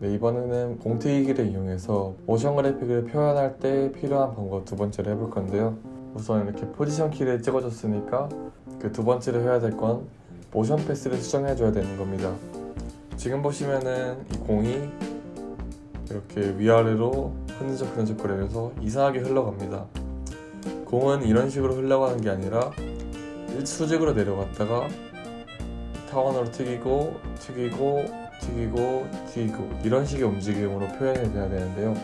네, 이번에는 공튀기기를 이용해서 모션 그래픽을 표현할 때 필요한 방법 두 번째를 해볼 건데요. 우선 이렇게 포지션 키를 찍어줬으니까 그 두 번째로 해야 될 건 모션 패스를 수정해줘야 되는 겁니다. 지금 보시면은 이 공이 이렇게 위아래로 흔들적 흔들적 거리면서 이상하게 흘러갑니다. 공은 이런 식으로 흘러가는 게 아니라 수직으로 내려갔다가 타원으로 튀기고 튀기고 튀기고 튀기고 이런 식의 움직임으로 표현이 돼야 되는데요.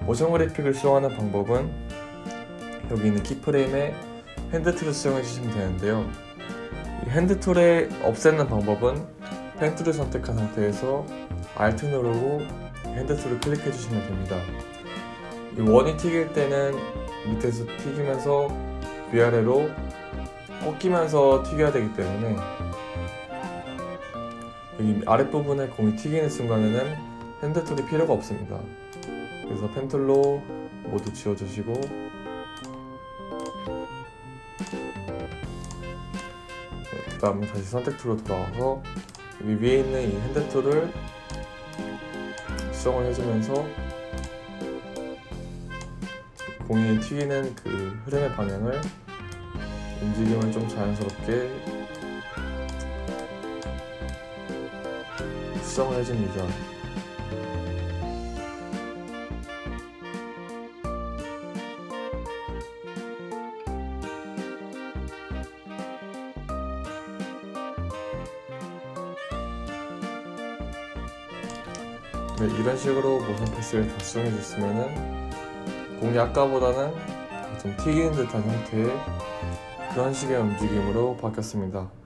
모션 그래픽을 수정하는 방법은 여기 있는 키프레임에 핸드툴을 수정해 주시면 되는데요. 이 핸드툴에 없애는 방법은 펜툴을 선택한 상태에서 Alt 누르고 핸드툴을 클릭해 주시면 됩니다. 이 원이 튀길 때는 밑에서 튀기면서 위아래로 꺾이면서 튀겨야 되기 때문에 여기 아랫부분에 공이 튀기는 순간에는 핸드툴이 필요가 없습니다. 그래서 펜툴로 모두 지워주시고 네, 그 다음에 다시 선택 툴로 돌아와서 여기 위에 있는 이 핸드툴을 수정을 해주면서 공이 튀기는 그 흐름의 방향을 움직임을 좀 자연스럽게 수정을 해줍니다. 네, 이런 식으로 모션 패스를 다 수정해 줬으면은 공이 아까보다는 좀 튀기는 듯한 형태의 그런 식의 움직임으로 바뀌었습니다.